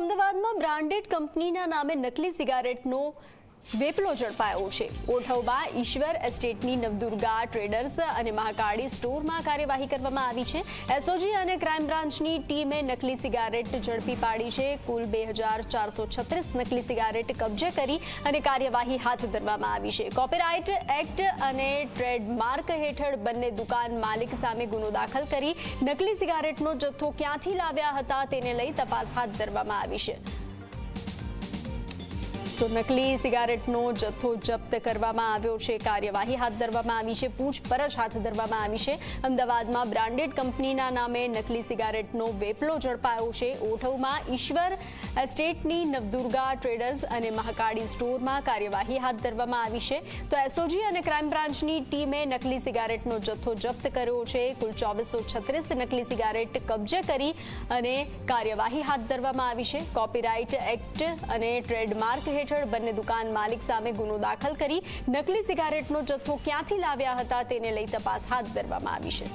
અમદાવાદમાં બ્રાન્ડેડ કંપનીના નામે નકલી સિગારેટનો વેપલો ઝડપાયો છે. ઓઠવબા ઈશ્વર એસ્ટેટની નવદુર્ગા ટ્રેડર્સ અને મહાકાળી સ્ટોરમાં કાર્યવાહી કરવામાં આવી છે. એસઓજી અને ક્રાઇમ બ્રાન્ચની ટીમે નકલી સિગારેટ ઝડપી પાડી છે. કુલ બે નકલી સિગારેટ કબજે કરી અને કાર્યવાહી હાથ ધરવામાં આવી છે. કોપીરાઇટ એક્ટ અને ટ્રેડમાર્ક હેઠળ બંને દુકાન માલિક સામે ગુનો દાખલ કરી નકલી સિગારેટનો જથ્થો ક્યાંથી લાવ્યા હતા તેને લઈ તપાસ હાથ ધરવામાં આવી છે. તો નકલી સિગારેટનો જથ્થો જપ્ત કરવામાં આવ્યો છે. કાર્યવાહી હાથ ધરવામાં આવી છે. પૂછપરછ હાથ ધરવામાં આવી છે. અમદાવાદમાં બ્રાન્ડેડ કંપનીના નામે નકલી સિગારેટનો વેપલો ઝડપાયો છે. ઓઠવમાં ઈશ્વર એસ્ટેટની નવદુર્ગા ટ્રેડર્સ અને મહાકાળી સ્ટોરમાં કાર્યવાહી હાથ ધરવામાં આવી છે. તો એસઓજી અને ક્રાઇમ બ્રાન્ચની ટીમે નકલી સિગારેટનો જથ્થો જપ્ત કર્યો છે. કુલ ચોવીસો છત્રીસ નકલી સિગારેટ કબજે કરી અને કાર્યવાહી હાથ ધરવામાં આવી છે. કોપીરાઇટ એક્ટ અને ટ્રેડમાર્ક હેઠળ બંને દુકાન માલિક સામે ગુનો દાખલ કરી નકલી સિગારેટનો જથ્થો ક્યાંથી લાવ્યા હતા તેને લઈ તપાસ હાથ ધરવામાં આવી છે.